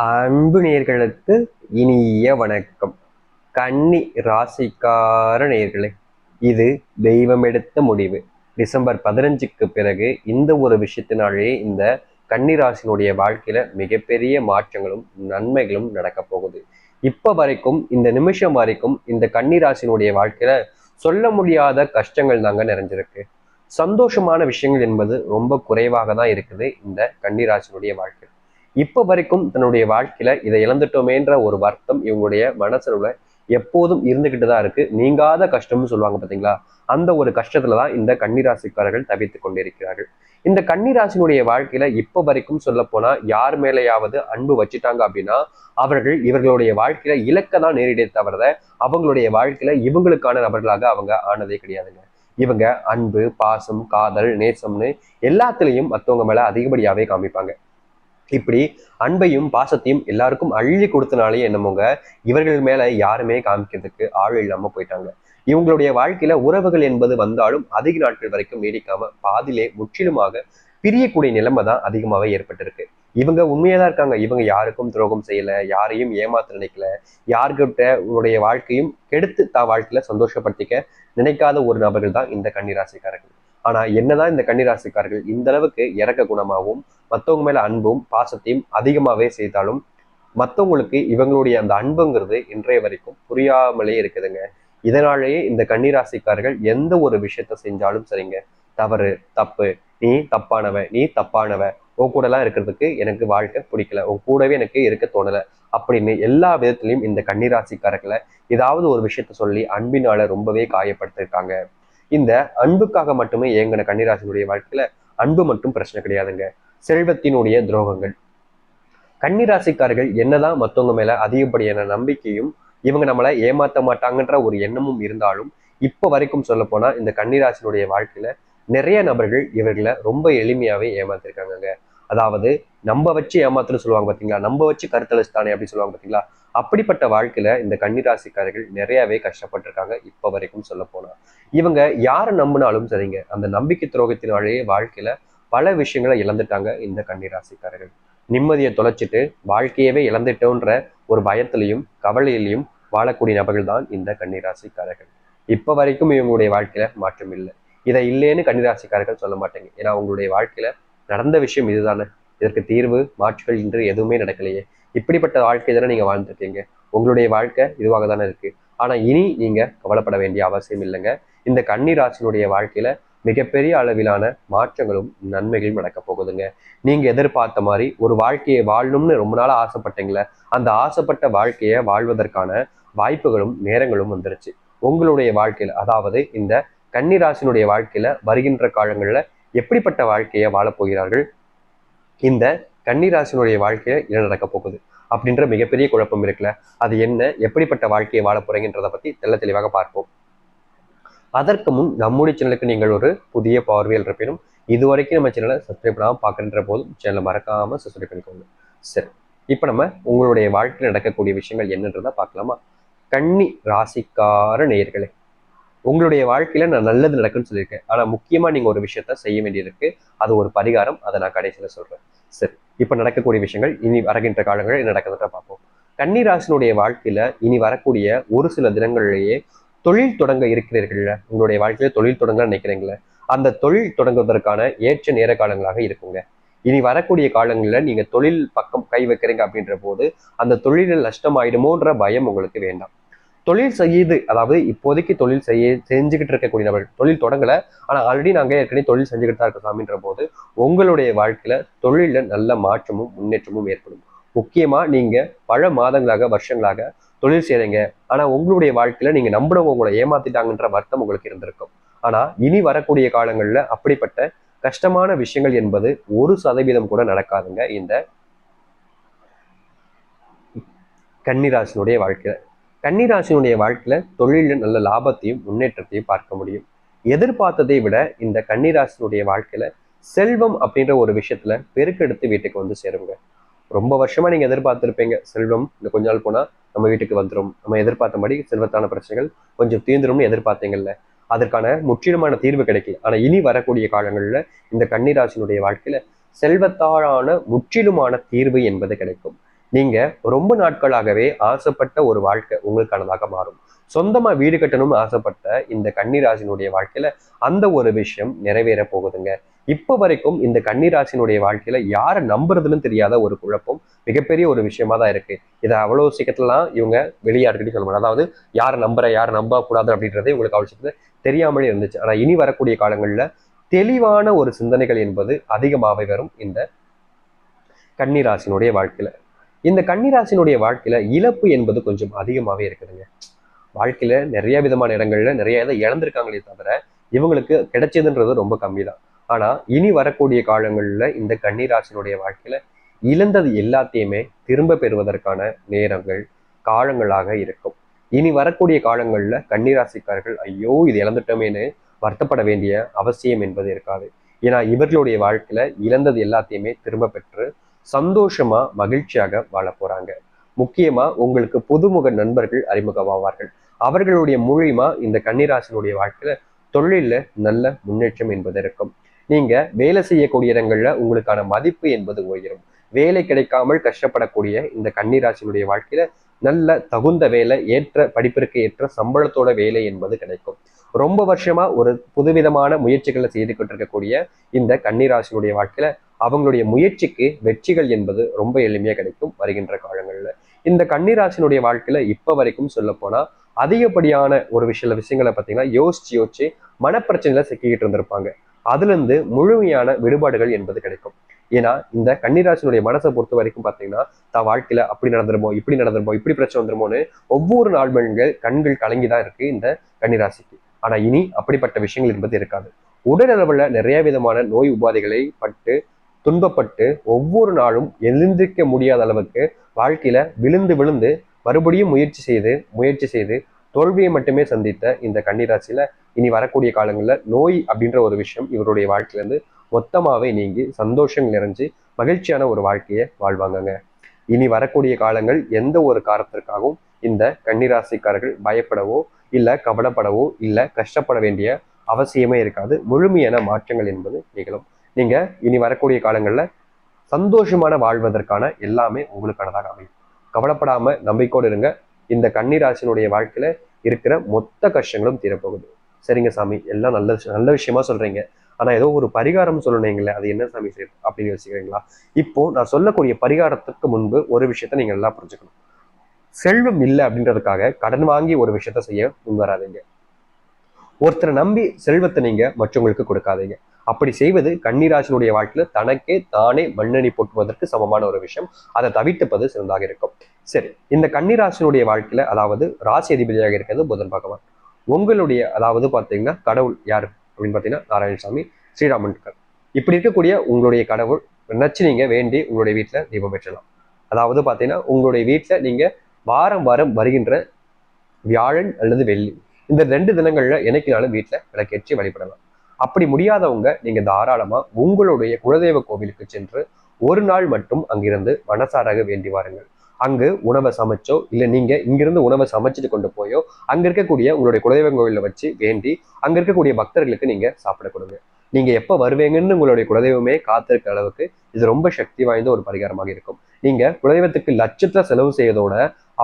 அன்பு நேர்களுக்கு இனிய வணக்கம். கன்னி ராசிக்கார நேர்களே இது தெய்வம் எடுத்த முடிவு. டிசம்பர் பதினஞ்சுக்கு பிறகு இந்த ஒரு விஷயத்தினாலேயே இந்த கன்னி ராசினுடைய வாழ்க்கையில மிகப்பெரிய மாற்றங்களும் நன்மைகளும் நடக்க போகுது. இப்ப வரைக்கும் இந்த நிமிஷம் வரைக்கும் இந்த கன்னி ராசினுடைய வாழ்க்கையில சொல்ல முடியாத கஷ்டங்கள் தாங்க நிறைஞ்சிருக்கு. சந்தோஷமான விஷயங்கள் என்பது ரொம்ப குறைவாக தான் இருக்குது இந்த கன்னி ராசினுடைய வாழ்க்கை இப்போ வரைக்கும் தன்னுடைய வாழ்க்கையில இதை இழந்துட்டோமேன்ற ஒரு வருத்தம் இவங்களுடைய மனசுல எப்போதும் இருந்துகிட்டு தான் இருக்கு. நீங்காத கஷ்டம்னு சொல்லுவாங்க பாத்தீங்களா? அந்த ஒரு கஷ்டத்துல தான் இந்த கன்னிராசிக்காரர்கள் தவித்து கொண்டிருக்கிறார்கள். இந்த கன்னிராசினுடைய வாழ்க்கையில இப்ப வரைக்கும் சொல்ல போனா யார் மேலேயாவது அன்பு வச்சுட்டாங்க அப்படின்னா அவர்கள் இவர்களுடைய வாழ்க்கையில இலக்க தான் நேரிடே தவிர அவங்களுடைய வாழ்க்கையில இவங்களுக்கான நபர்களாக அவங்க ஆனதே கிடையாதுங்க. இவங்க அன்பு பாசம் காதல் நேசம்னு எல்லாத்துலேயும் மற்றவங்க மேல அதிகப்படியாவே காமிப்பாங்க. இப்படி அன்பையும் பாசத்தையும் எல்லாருக்கும் அள்ளி கொடுத்தனாலே என்னமோங்க இவர்கள் மேல யாருமே காமிக்கிறதுக்கு ஆள் இல்லாம போயிட்டாங்க. இவங்களுடைய வாழ்க்கையில உறவுகள் என்பது வந்தாலும் அதிக நாட்கள் வரைக்கும் நீடிக்காம பாதிலே முற்றிலுமாக பிரியக்கூடிய நிலைமை தான் அதிகமாகவே ஏற்பட்டிருக்கு. இவங்க உண்மையா தான் இருக்காங்க. இவங்க யாருக்கும் துரோகம் செய்யல யாரையும் ஏமாத்த நினைக்கல. யார்கிட்ட உங்களுடைய வாழ்க்கையும் கெடுத்து தான் வாழ்க்கையில சந்தோஷப்படுத்திக்க நினைக்காத ஒரு நபர்கள் தான் இந்த கன்னிராசிக்காரர்கள். ஆனா என்னதான் இந்த கன்னிராசிக்காரர்கள் இந்த அளவுக்கு இறக்க குணமாகவும் மற்றவங்க மேல அன்பும் பாசத்தையும் அதிகமாகவே செய்தாலும் மற்றவங்களுக்கு இவங்களுடைய அந்த அன்புங்கிறது இன்றைய வரைக்கும் புரியாமலே இருக்குதுங்க. இதனாலேயே இந்த கன்னிராசிக்காரர்கள் எந்த ஒரு விஷயத்த செஞ்சாலும் சரிங்க. தவறு தப்பு நீ தப்பானவ நீ தப்பானவ உன் கூடலாம் இருக்கிறதுக்கு எனக்கு வாழ்க்கை பிடிக்கல உன் கூடவே எனக்கு இருக்க தோணல அப்படின்னு எல்லா விதத்திலையும் இந்த கன்னிராசிக்காரர்களை ஏதாவது ஒரு விஷயத்த சொல்லி அன்பினால ரொம்பவே காயப்படுத்திருக்காங்க. இந்த அன்புக்காக மட்டுமே இயங்கின கன்னிராசினுடைய வாழ்க்கையில அன்பு மட்டும் பிரச்சனை கிடையாதுங்க. செல்வத்தினுடைய துரோகங்கள். கன்னிராசிக்காரர்கள் என்னதான் மற்றவங்க மேல அதிகப்படியான நம்பிக்கையும் இவங்க நம்மளை ஏமாத்த மாட்டாங்கன்ற ஒரு எண்ணமும் இருந்தாலும் இப்ப வரைக்கும் சொல்ல போனா இந்த கன்னிராசினுடைய வாழ்க்கையில நிறைய நபர்கள் இவர்களை ரொம்ப எளிமையாவே ஏமாத்திருக்காங்கங்க. அதாவது நம்ம வச்சு ஏமாத்துன்னு சொல்லுவாங்க பாத்தீங்களா? நம்ம வச்சு கருத்தளிச்சுதானே அப்படின்னு சொல்லுவாங்க பாத்தீங்களா? அப்படிப்பட்ட வாழ்க்கையில இந்த கன்னிராசிக்காரர்கள் நிறையவே கஷ்டப்பட்டிருக்காங்க இப்ப வரைக்கும் சொல்ல போனா. இவங்க யாரை நம்பினாலும் சரிங்க அந்த நம்பிக்கை துரோகத்தினாலேயே வாழ்க்கையில பல விஷயங்களை இழந்துட்டாங்க இந்த கன்னிராசிக்காரர்கள். நிம்மதியை தொலைச்சிட்டு வாழ்க்கையவே இழந்துட்டோன்ற ஒரு பயத்திலையும் கவலையிலையும் வாழக்கூடிய நபர்கள் தான் இந்த கன்னிராசிக்காரர்கள். இப்ப வரைக்கும் இவங்களுடைய வாழ்க்கையில மாற்றம் இல்லை. இதை இல்லைன்னு கன்னிராசிக்காரர்கள் சொல்ல மாட்டேங்க. ஏன்னா அவங்களுடைய வாழ்க்கையில நடந்த விஷயம் இதுதானே. இதற்கு தீர்வு மாற்றுகள் இன்று எதுவுமே நடக்கலையே. இப்படிப்பட்ட வாழ்க்கை தானே நீங்க வாழ்ந்துருக்கீங்க. உங்களுடைய வாழ்க்கை இதுவாக தானே இருக்கு. ஆனா இனி நீங்க கவலைப்பட வேண்டிய அவசியம் இல்லைங்க. இந்த கண்ணீராசினுடைய வாழ்க்கையில மிகப்பெரிய அளவிலான மாற்றங்களும் நன்மைகளும் நடக்க போகுதுங்க. நீங்க எதிர்பார்த்த மாதிரி ஒரு வாழ்க்கையை வாழணும்னு ரொம்ப நாள் ஆசைப்பட்டீங்களே அந்த ஆசைப்பட்ட வாழ்க்கையை வாழ்வதற்கான வாய்ப்புகளும் நேரங்களும் வந்துருச்சு. உங்களுடைய வாழ்க்கையில அதாவது இந்த கன்னிராசினுடைய வாழ்க்கையில வருகின்ற காலங்கள்ல எப்படிப்பட்ட வாழ்க்கையை வாழப்போகிறார்கள் இந்த கன்னிராசினுடைய வாழ்க்கையில என்ன நடக்க போகுது அப்படின்ற மிகப்பெரிய குழப்பம் இருக்குல்ல. அது என்ன எப்படிப்பட்ட வாழ்க்கையை வாழ போறீங்கன்றத பத்தி தெள்ள தெளிவாக பார்ப்போம். அதற்கு முன் நம்முடைய சேனலுக்கு நீங்கள் ஒரு புதிய பார்வையில் இருப்பினும் இது வரைக்கும் நம்ம சேனலை சப்ஸ்கிரைப் பண்ணாமல் பார்க்குற போதும் சேனலை மறக்காம சப்ஸ்கிரைப் பண்ணிக்கோங்க. சரி இப்போ நம்ம உங்களுடைய வாழ்க்கையில் நடக்கக்கூடிய விஷயங்கள் என்னன்றதை பார்க்கலாமா? கன்னி ராசிக்கார நேயர்களே உங்களுடைய வாழ்க்கையில நான் நல்லது நடக்குன்னு சொல்லியிருக்கேன். ஆனா முக்கியமா நீங்க ஒரு விஷயத்த செய்ய வேண்டியிருக்கு. அது ஒரு பரிகாரம். அதை நான் கடைசியில சொல்றேன். சரி இப்ப நடக்கக்கூடிய விஷயங்கள் இனி வரகின்ற காலங்களில் என்ன பார்ப்போம். கன்னிராசினுடைய வாழ்க்கையில இனி வரக்கூடிய ஒரு சில தினங்களிலேயே தொழில் தொடங்க இருக்கிறீர்கள்ல. உங்களுடைய வாழ்க்கையில தொழில் தொடங்க நினைக்கிறீங்களே? அந்த தொழில் தொடங்குவதற்கான ஏற்ற நேர காலங்களாக இருக்குங்க. இனி வரக்கூடிய காலங்களில் நீங்க தொழில் பக்கம் கை வைக்கிறீங்க அப்படின்ற போது அந்த தொழிலில் நஷ்டம் ஆயிடுமோன்ற பயம் உங்களுக்கு வேண்டாம். தொழில் செய்யுது அதாவது இப்போதைக்கு தொழில் செய்ய செஞ்சுக்கிட்டு இருக்கக்கூடிய நபர்கள் தொழில் தொடங்கல ஆனா ஆல்ரெடி நாங்க ஏற்கனவே தொழில் செஞ்சுக்கிட்டு தான் இருக்கோம் சாமின்ற போது உங்களுடைய வாழ்க்கையில தொழில நல்ல மாற்றமும் முன்னேற்றமும் ஏற்படும். முக்கியமா நீங்க பல மாதங்களாக வருஷங்களாக தொழில் செய்கிறீங்க ஆனா உங்களுடைய வாழ்க்கையில நீங்க நம்பினவங்க உங்களை ஏமாத்திட்டாங்கன்ற வருத்தம் உங்களுக்கு இருந்திருக்கும். ஆனா இனி வரக்கூடிய காலங்கள்ல அப்படிப்பட்ட கஷ்டமான விஷயங்கள் என்பது ஒரு சதவீதம் கூட நடக்காதுங்க இந்த கன்னிராசினுடைய வாழ்க்கையில. கன்னிராசினுடைய வாழ்க்கையில தொழிலில் நல்ல லாபத்தையும் முன்னேற்றத்தையும் பார்க்க முடியும். எதிர்பார்த்ததை விட இந்த கன்னிராசினுடைய வாழ்க்கையில செல்வம் அப்படின்ற ஒரு விஷயத்துல பெருக்கெடுத்து வீட்டுக்கு வந்து சேருங்க. ரொம்ப வருஷமா நீங்க எதிர்பார்த்திருப்பீங்க செல்வம் இந்த கொஞ்ச நாள் போனா நம்ம வீட்டுக்கு வந்துடும் நம்ம எதிர்பார்த்தபடி செல்வத்தான பிரச்சனைகள் கொஞ்சம் தீர்ந்துரும்னு எதிர்பார்த்தீங்கல்ல. அதற்கான முற்றிலுமான தீர்வு கிடைக்கல. ஆனா இனி வரக்கூடிய காலங்களில் இந்த கன்னிராசினுடைய வாழ்க்கையில செல்வத்தாலான முற்றிலுமான தீர்வு என்பது கிடைக்கும். நீங்க ரொம்ப நாட்களாகவே ஆசைப்பட்ட ஒரு வாழ்க்கை உங்களுக்கானதாக மாறும். சொந்தமா வீடு கட்டணும்னு ஆசைப்பட்ட இந்த கன்னிராசினுடைய வாழ்க்கையில அந்த ஒரு விஷயம் நிறைவேற போகுதுங்க. இப்ப வரைக்கும் இந்த கன்னிராசினுடைய வாழ்க்கையில யாரை நம்புறதுன்னு தெரியாத ஒரு குழப்பம் மிகப்பெரிய ஒரு விஷயமா தான் இருக்கு. இதை அவ்வளவு சீக்கிரத்துலாம் இவங்க வெளியாட்டுக்கிட்டு சொல்ல முடியும் அதாவது யாரை நம்புற யாரை நம்ப கூடாது அப்படின்றதே உங்களுக்கு அவசியத்துல தெரியாமலே இருந்துச்சு. ஆனா இனி வரக்கூடிய காலங்கள்ல தெளிவான ஒரு சிந்தனைகள் என்பது அதிகமாகவே வரும் இந்த கன்னிராசினுடைய வாழ்க்கையில. இந்த கன்னிராசினுடைய வாழ்க்கையில இழப்பு என்பது கொஞ்சம் அதிகமாகவே இருக்குதுங்க. வாழ்க்கையில நிறைய விதமான இடங்கள்ல நிறைய இதை இழந்திருக்காங்களே தவிர இவங்களுக்கு கிடைச்சதுன்றது ரொம்ப கம்மி தான் ஆனா இனி வரக்கூடிய காலங்கள்ல இந்த கன்னிராசினுடைய வாழ்க்கையில இழந்தது எல்லாத்தையுமே திரும்ப பெறுவதற்கான நேரங்கள் காலங்களாக இருக்கும். இனி வரக்கூடிய காலங்கள்ல கன்னிராசிக்காரர்கள் ஐயோ இது இழந்துட்டோமேன்னு வருத்தப்பட வேண்டிய அவசியம் என்பது இருக்காது. ஏன்னா இவர்களுடைய வாழ்க்கையில இழந்தது எல்லாத்தையுமே திரும்ப பெற்று சந்தோஷமா மகிழ்ச்சியாக வாழ போறாங்க முக்கியமா உங்களுக்கு புதுமுக நண்பர்கள் அறிமுகமாவார்கள். அவர்களுடைய மூலியமா இந்த கன்னிராசினுடைய வாழ்க்கையில தொழில நல்ல முன்னேற்றம் என்பது இருக்கும். நீங்க வேலை செய்யக்கூடிய இடங்கள்ல உங்களுக்கான மதிப்பு என்பது உயரும். வேலை கிடைக்காமல் கஷ்டப்படக்கூடிய இந்த கன்னிராசினுடைய வாழ்க்கையில நல்ல தகுந்த வேலை ஏற்ற படிப்பிற்கு ஏற்ற சம்பளத்தோட வேலை என்பது கிடைக்கும். ரொம்ப வருஷமா ஒரு புதுவிதமான முயற்சிகளை செய்து கொண்டிருக்கக்கூடிய இந்த கன்னிராசினுடைய வாழ்க்கையில அவங்களுடைய முயற்சிக்கு வெற்றிகள் என்பது ரொம்ப எளிமையா கிடைக்கும் வருகின்ற காலங்கள்ல. இந்த கன்னிராசினுடைய வாழ்க்கையில இப்ப வரைக்கும் சொல்ல போனா அதிகப்படியான ஒரு விஷய விஷயங்களை பார்த்தீங்கன்னா யோசிச்சு யோசிச்சு மனப்பிரச்சனையில சிக்கிக்கிட்டு இருந்திருப்பாங்க. அதுலேருந்து முழுமையான விடுபாடுகள் என்பது கிடைக்கும். ஏன்னா இந்த கன்னிராசினுடைய மனசை பொறுத்த வரைக்கும் பார்த்தீங்கன்னா தான் வாழ்க்கையில அப்படி நடந்துருமோ இப்படி நடந்துருமோ இப்படி பிரச்சனை வந்துருமோன்னு ஒவ்வொரு நாள் கண்கள் கலங்கி தான் இருக்கு இந்த கன்னிராசிக்கு. ஆனா இனி அப்படிப்பட்ட விஷயங்கள் என்பது இருக்காது. உடல் நிறைய விதமான நோய் உபாதைகளை பட்டு துன்பப்பட்டு ஒவ்வொரு நாளும் எழுந்திருக்க முடியாத அளவுக்கு வாழ்க்கையில விழுந்து விழுந்து மறுபடியும் முயற்சி செய்து முயற்சி செய்து தோல்வியை மட்டுமே சந்தித்த இந்த கன்னிராசியில இனி வரக்கூடிய காலங்களில் நோய் அப்படின்ற ஒரு விஷயம் இவருடைய வாழ்க்கையிலேருந்து மொத்தமாகவே நீங்கி சந்தோஷம் நிறைஞ்சு மகிழ்ச்சியான ஒரு வாழ்க்கையை வாழ்வாங்கங்க. இனி வரக்கூடிய காலங்கள் எந்த ஒரு காரணத்திற்காகவும் இந்த கன்னிராசிக்காரர்கள் பயப்படவோ இல்லை கவலைப்படவோ இல்லை கஷ்டப்பட வேண்டிய அவசியமே இருக்காது. முழுமையான மாற்றங்கள் என்பது நிகழும். நீங்க இனி வரக்கூடிய காலங்களில் சந்தோஷமான வாழ்வதற்கான எல்லாமே உங்களுக்கானதாக அமையும். கவலைப்படாம நம்பிக்கோடு இருங்க. இந்த கன்னிராசினுடைய வாழ்க்கையில இருக்கிற மொத்த கஷ்டங்களும் தீரப்போகுது. சரிங்க சாமி. எல்லாம் நல்ல விஷயம் நல்ல விஷயமா சொல்றீங்க. ஆனா ஏதோ ஒரு பரிகாரம் சொல்லணுங்களே அது என்ன சாமி செய்யுது அப்படின்னு யோசிக்கிறீங்களா? இப்போ நான் சொல்லக்கூடிய பரிகாரத்துக்கு முன்பு ஒரு விஷயத்த நீங்க நல்லா புரிஞ்சுக்கணும். செல்வம் இல்லை அப்படின்றதுக்காக கடன் வாங்கி ஒரு விஷயத்த செய்ய முன்வராதீங்க. ஒருத்தரை நம்பி செல்வத்தை நீங்க மற்றவங்களுக்கு கொடுக்காதீங்க. அப்படி செய்வது கன்னிராசினுடைய வாழ்க்கையில தனக்கே தானே மண்ணெண்ணி போட்டுவதற்கு சமமான ஒரு விஷயம். அதை தவிர்த்துப்பது சிறந்தாக இருக்கும். சரி இந்த கன்னிராசினுடைய வாழ்க்கையில அதாவது ராசி அதிபதியாக இருக்கிறது புதன் பகவான். உங்களுடைய அதாவது பார்த்தீங்கன்னா கடவுள் யார் அப்படின்னு பார்த்தீங்கன்னா நாராயணசாமி ஸ்ரீராமன்கர். இப்படி இருக்கக்கூடிய உங்களுடைய கடவுள் நச்சு நீங்க வேண்டி உங்களுடைய வீட்டில் தீபம் பெற்றலாம் அதாவது பார்த்தீங்கன்னா உங்களுடைய வீட்டில் நீங்க வாரம் வாரம் வருகின்ற வியாழன் அல்லது வெள்ளி. இந்த ரெண்டு தினங்கள்ல என்னைக்குனாலும் வீட்டில் விளக்கேற்றி வழிபடலாம். அப்படி முடியாதவங்க நீங்க தாராளமா உங்களுடைய குலதெய்வ கோவிலுக்கு சென்று ஒரு நாள் மட்டும் அங்கிருந்து மனசாராக வேண்டி வாருங்கள். அங்கு உணவை சமைச்சோ இல்லை நீங்க இங்கிருந்து உணவை சமைச்சிட்டு கொண்டு போயோ அங்க இருக்கக்கூடிய உங்களுடைய குலதெய்வ கோவிலில் வச்சு வேண்டி அங்க இருக்கக்கூடிய பக்தர்களுக்கு நீங்க சாப்பிட கொடுங்க. நீங்க எப்ப வருவீங்கன்னு உங்களுடைய குலதெய்வமே காத்திருக்க அளவுக்கு இது ரொம்ப சக்தி வாய்ந்த ஒரு பரிகாரமாக இருக்கும். நீங்க குலதெய்வத்துக்கு லட்சத்தில் செலவு செய்யறதோட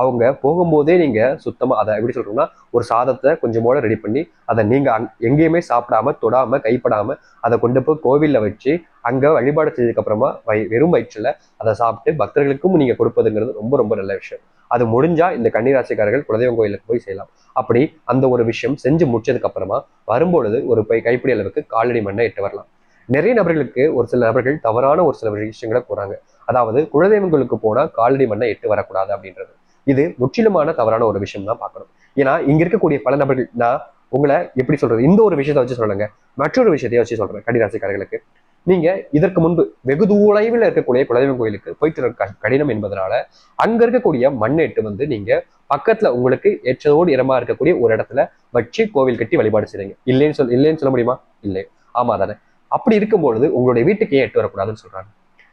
அவங்க போகும்போதே நீங்க சுத்தமா அதை எப்படி சொல்றோம்னா ஒரு சாதத்தை கொஞ்சமோட ரெடி பண்ணி அதை நீங்க அங் எங்கேயுமே சாப்பிடாம தொடாம கைப்படாம அதை கொண்டு போய் கோவிலில் வச்சு அங்க வழிபாடு செய்ததுக்கு அப்புறமா வை வெறும் வயிற்றுல அதை சாப்பிட்டு பக்தர்களுக்கும் நீங்க கொடுப்பதுங்கிறது ரொம்ப ரொம்ப நல்ல விஷயம். அது முடிஞ்சா இந்த கன்னிராசிக்காரர்கள் குலதெய்வம் கோயிலுக்கு போய் செய்யலாம். அப்படி அந்த ஒரு விஷயம் செஞ்சு முடிச்சதுக்கு அப்புறமா வரும்பொழுது ஒரு பை கைப்பிடி அளவுக்கு காலடி மண்ணை எட்டு வரலாம். நிறைய நபர்களுக்கு ஒரு சில நபர்கள் தவறான ஒரு சில விஷயங்களை கூறாங்க. அதாவது குலதெய்வங்களுக்கு போனா காலடி மண்ணை எட்டு வரக்கூடாது அப்படின்றது. இது முற்றிலுமான தவறான ஒரு விஷயம் தான் பார்க்கணும். ஏன்னா இங்க இருக்கக்கூடிய பல நபர்கள் நான் உங்களை எப்படி சொல்றது? இந்த ஒரு விஷயத்தை வச்சு சொல்லுங்க மற்றொரு விஷயத்தையும் வச்சு சொல்றேன் கன்னிராசிக்காரர்களுக்கு. நீங்க இதற்கு முன்பு வெகு தூளைவில் இருக்கக்கூடிய குலதெய்வம் கோயிலுக்கு போயிட்டு இருக்க கடினம் என்பதனால அங்க இருக்கக்கூடிய மண்ணெட்டு வந்து நீங்க பக்கத்துல உங்களுக்கு ஏற்றதோடு இடமா இருக்கக்கூடிய ஒரு இடத்துல வச்சு கோவில் கட்டி வழிபாடு செய்றீங்க. இல்லைன்னு சொல் இல்லைன்னு சொல்ல முடியுமா? இல்லை. ஆமா தானே அப்படி இருக்கும்பொழுது உங்களுடைய வீட்டுக்கு ஏன் எட்டு வரக்கூடாதுன்னு சொல்றாங்க.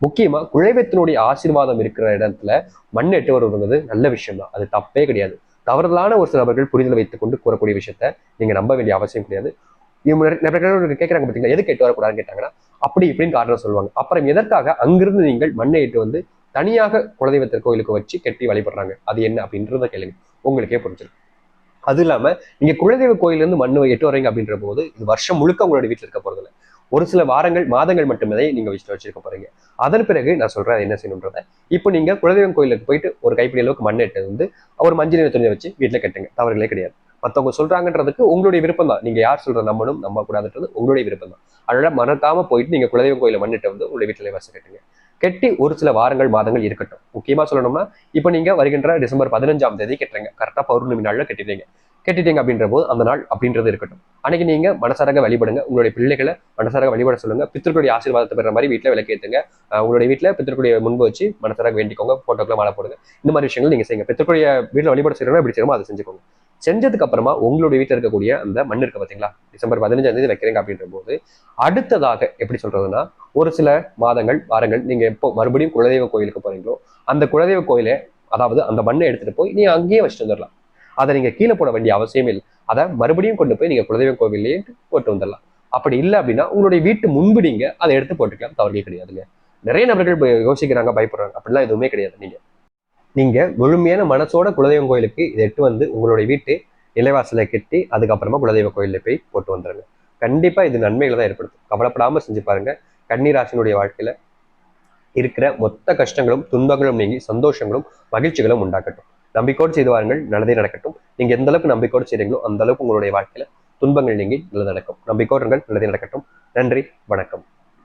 முக்கியமா குழைவத்தினுடைய ஆசீர்வாதம் இருக்கிற இடத்துல மண் எட்டு வருவது நல்ல விஷயம் தான் அது தப்பே கிடையாது. தவறுதலான ஒரு சில நபர்கள் புரிதல் வைத்துக் கொண்டு கூறக்கூடிய விஷயத்த நீங்க நம்ப வேண்டிய அவசியம் கிடையாது. இவங்க நிறைய நபர்கள் கேட்கறாங்க பார்த்தீங்களா எது கேட்டு வரக்கூடாதுன்னு கேட்டாங்கன்னா அப்படி இப்படின்னு காரணம் சொல்லுவாங்க. அப்புறம் எதற்காக அங்கிருந்து நீங்கள் மண்ணை எட்டு வந்து தனியாக குலதெய்வத்திற்கு கோயிலுக்கு வச்சு கட்டி வழிபடுறாங்க? அது என்ன அப்படின்றத கேளுங்க. உங்களுக்கே புரிஞ்சிடும் அது இல்லாம நீங்க குலதெய்வ கோயிலிருந்து மண் எட்டு வரீங்க அப்படின்ற போது இது வருஷம் முழுக்க உங்களுடைய வீட்டில் இருக்க போறதில்ல. ஒரு சில வாரங்கள் மாதங்கள் மட்டுமே நீங்க வச்சுட்டு வச்சிருக்க போறீங்க. அதன் பிறகு நான் சொல்றேன் அது என்ன செய்யணுன்றத. இப்போ நீங்க குலதெய்வம் கோயிலுக்கு போயிட்டு ஒரு கைப்பிடி அளவுக்கு மண் எட்டு வந்து ஒரு மஞ்சள் துணியை வச்சு வீட்டுல கட்டுங்க. தவறுகளே கிடையாது. மற்றவங்க சொல்றாங்கன்றதுக்கு உங்களுடைய விருப்பம் தான். நீங்க யார் சொல்ற நம்மளும் நம்ப கூடாதுன்றது உங்களுடைய விருப்பம் தான். அதனால மறக்காம போயிட்டு நீங்க குலதெய்வம் கோயில மண்ணிட்டு வந்து உங்களுடைய வீட்டுல வசம் கட்டுங்க. கட்டி ஒரு சில வாரங்கள் மாதங்கள் இருக்கட்டும். முக்கியமா சொல்லணும்னா இப்போ நீங்க வருகின்ற டிசம்பர் பதினஞ்சாம் தேதி கட்டுறீங்க. கரெக்டா பௌர்ணமி நாள்ல கட்டிட்டீங்க. கெட்டிட்டீங்க அப்படின்ற போது அந்த நாள் அப்படின்றது இருக்கட்டும். அன்னைக்கு நீங்க மனசாரக வழிபடுங்க. உங்களுடைய பிள்ளைகளை மனசாரக வழிபட சொல்லுங்க. பித்திருக்குடைய ஆசீர்வாதத்தை பெற மாதிரி வீட்டுல விளக்கேத்துங்க உங்களுடைய வீட்டுல பித்திருக்குடைய முன்பு வச்சு மனசாரக வேண்டிக்கோங்க. போட்டோக்கெல்லாம் மாலை போடுங்க. இந்த மாதிரி விஷயங்கள் நீங்க செய்யுங்க. பித்திருக்குடைய வீட்டுல வழிபட செய்யணும் எப்படி செய்யணுமோ அதை செஞ்சுக்கோங்க. செஞ்சதுக்கு அப்புறமா உங்களுடைய வீட்டில் இருக்கக்கூடிய அந்த மண் இருக்கு பார்த்தீங்களா டிசம்பர் பதினஞ்சாம் தேதி வைக்கிறீங்க அப்படின்ற போது அடுத்ததாக எப்படி சொல்றதுன்னா ஒரு சில மாதங்கள் வாரங்கள் நீங்க எப்போ மறுபடியும் குலதெய்வ கோயிலுக்கு போறீங்களோ அந்த குலதெய்வ கோயிலை அதாவது அந்த மண்ணை எடுத்துட்டு போய் நீங்க அங்கேயே வச்சுட்டு வந்துடலாம். அதை நீங்க கீழே போட வேண்டிய அவசியம் இல்லை. அதை மறுபடியும் கொண்டு போய் நீங்க குலதெய்வ கோவிலையே போட்டு வந்துடலாம். அப்படி இல்லை அப்படின்னா உங்களுடைய வீட்டு முன்பு நீங்க அதை எடுத்து போட்டுக்கலாம். தவறுகள் கிடையாதுங்க. நிறைய நபர்கள் யோசிக்கிறாங்க பயப்படுறாங்க. அப்படிலாம் எதுவுமே கிடையாது நீங்க. நீங்கள் முழுமையான மனசோட குலதெய்வம் கோயிலுக்கு இதை எட்டு வந்து உங்களுடைய வீட்டு இலைவாசலை கட்டி அதுக்கப்புறமா குலதெய்வ கோயிலில் போய் போட்டு வந்துடுங்க கண்டிப்பாக இது நன்மைகளை தான் ஏற்படுத்தும். கவலைப்படாமல் செஞ்சு பாருங்கள் கன்னிராசினுடைய வாழ்க்கையில் இருக்கிற மொத்த கஷ்டங்களும் துன்பங்களும் நீங்கி சந்தோஷங்களும் மகிழ்ச்சிகளும் உண்டாக்கட்டும் நம்பிக்கையோடு செய்து வாருங்கள். நல்லதே நடக்கட்டும். நீங்கள் எந்த அளவுக்கு நம்பிக்கையோடு செய்றீங்களோ அந்த அளவுக்கு உங்களுடைய வாழ்க்கையில் துன்பங்கள் நீங்கி நல்லது நடக்கும் நம்பிக்கோடுங்கள் நல்லதே நடக்கட்டும். நன்றி. வணக்கம்.